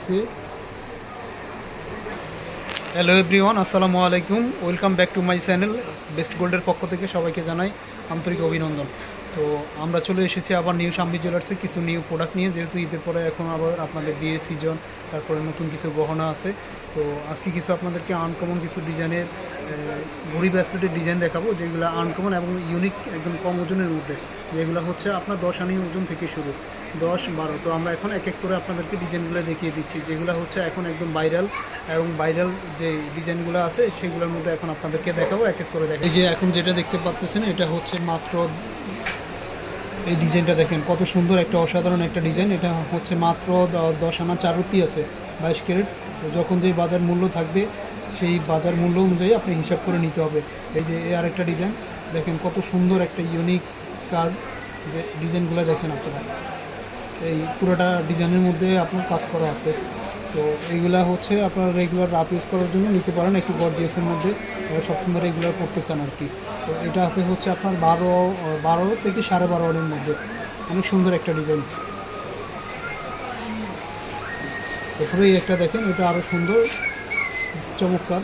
হয়েছে। Hello everyone আসসালামু আলাইকুম। Welcome back to my channel best গোল্ডের পক্ষ থেকে সবাইকে জানাই আন্তরিক অভিনন্দন। তো আমরা চলে এসেছি আবার নিউ সাম্বি জুয়েলার্সে কিছু নিউ প্রোডাক্ট নিয়ে, যেহেতু ঈদের পরে এখন আবার আপনাদের বিয়ে সিজন তারপরে নতুন কিছু গহনা আছে। তো আজকে কিছু আপনাদেরকে আনকমন কিছু ডিজাইনের ঘড়ি ব্যাসলেটের ডিজাইন দেখাবো, যেগুলো আনকমন এবং ইউনিক একদম কম ওজনের মধ্যে। যেগুলো হচ্ছে আপনার দশ আনি ওজন থেকে শুরু। দশ, বারো। তো আমরা এখন এক এক করে আপনাদেরকে ডিজাইনগুলো দেখিয়ে দিচ্ছি। যেগুলো হচ্ছে এখন একদম ভাইরাল এবং ভাইরাল যে ডিজাইনগুলো আছে, সেগুলোর মধ্যে এখন আপনাদেরকে দেখাবো, এক এক করে দেখাবো। এই যে এখন যেটা দেখতে পাচ্ছেন এটা হচ্ছে মাত্র, এই ডিজাইনটা দেখেন, কত সুন্দর একটা অসাধারণ একটা ডিজাইন। এটা হচ্ছে মাত্র দশ আনা চারুতি আছে, বাইশ ক্যারেট। যখন যেই বাজার মূল্য থাকবে, সেই বাজার মূল্য অনুযায়ী আপনি হিসাব করে নিতে হবে। এই যে এই আরেকটা ডিজাইন, দেখেন কত সুন্দর একটা ইউনিক কাজ যে ডিজাইনগুলো দেখেন আপনারা। এই পুরোটা ডিজাইনের মধ্যে আপনার কাজ করা আছে। তো এইগুলা হচ্ছে আপনার রেগুলার রাফ ইউজ করার জন্য নিতে পারেন একটু গর্জিয়াসের মধ্যে। সবসময় রেগুলার করতে চান আর কি তো এটা আছে হচ্ছে আপনার বারো বারো থেকে সাড়ে বারো মধ্যে। অনেক সুন্দর একটা ডিজাইন তারপরে এই একটা দেখেন এটা আরও সুন্দর। চমৎকার।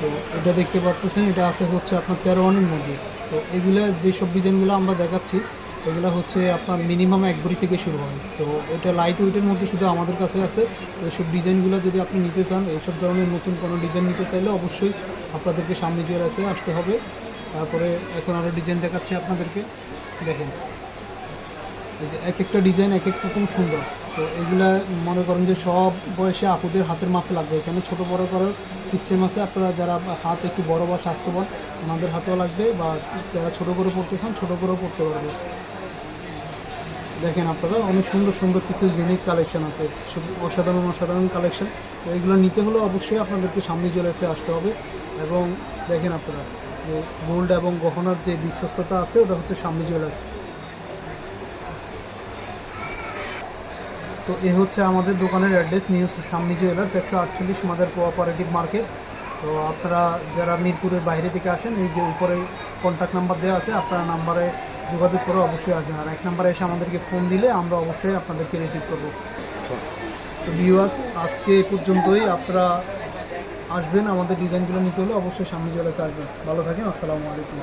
তো এটা দেখতে পাচ্ছেন এটা আছে হচ্ছে আপনার তেরো আনের মধ্যে। তো এগুলো যেসব ডিজাইনগুলো আমরা দেখাচ্ছি এগুলো হচ্ছে আপনার মিনিমাম এক ভরি থেকে শুরু হয়। তো এটা লাইট ওয়েটের মধ্যে শুধু আমাদের কাছে আছে। এইসব ডিজাইনগুলো যদি আপনি নিতে চান এইসব ধরনের নতুন কোনো ডিজাইন নিতে চাইলে অবশ্যই আপনাদেরকে সামনে জুয়েলার্সে আসতে হবে। তারপরে এখন আরও ডিজাইন দেখাচ্ছি আপনাদেরকে। দেখেন। এই যে এক একটা ডিজাইন এক এক রকম সুন্দর। তো এগুলা মনে করেন যে সব বয়সে আপুদের হাতের মাপ লাগবে। এখানে ছোট বড় করার সিস্টেম আছে, আপনারা যারা হাত একটু বড় বা স্বাস্থ্যবান, ওনাদের হাতেও লাগবে বা যারা ছোট করে পড়তে চান, ছোট করেও পড়তে পারবে। দেখেন আপনারা, অনেক সুন্দর সুন্দর কিছু ইউনিক কালেকশন আছে। অসাধারণ অসাধারণ কালেকশন এগুলো নিতে হলে অবশ্যই আপনাদেরকে সামনে চলে এসে আসতে হবে। এবং দেখেন আপনারা, যে গোল্ড এবং গহনার যে বিশ্বস্ততা আছে, ওটা হচ্ছে সামনে চলে আসে। তো এ হচ্ছে আমাদের দোকানের অ্যাড্রেস নিউ সামনি জুয়েলার্স একশো আটচল্লিশ মাদার কোঅপারেটিভ মার্কেট। তো আপনারা যারা মিরপুরের বাইরে থেকে আসেন, এই যে উপরে কন্ট্যাক্ট নাম্বার দেওয়া আছে, আপনারা নাম্বারে যোগাযোগ করে অবশ্যই আসবেন। আর এক নাম্বারে এসে আমাদেরকে ফোন দিলে আমরা অবশ্যই আপনাদেরকে রিসিভ করব। তো ভিউয়ার্স আজকে পর্যন্তই। আপনারা আসবেন, আমাদের ডিজাইনগুলো নিতে হলে অবশ্যই সামনে জুয়েলার্সে আসবেন। ভালো থাকেন, আসসালামু আলাইকুম।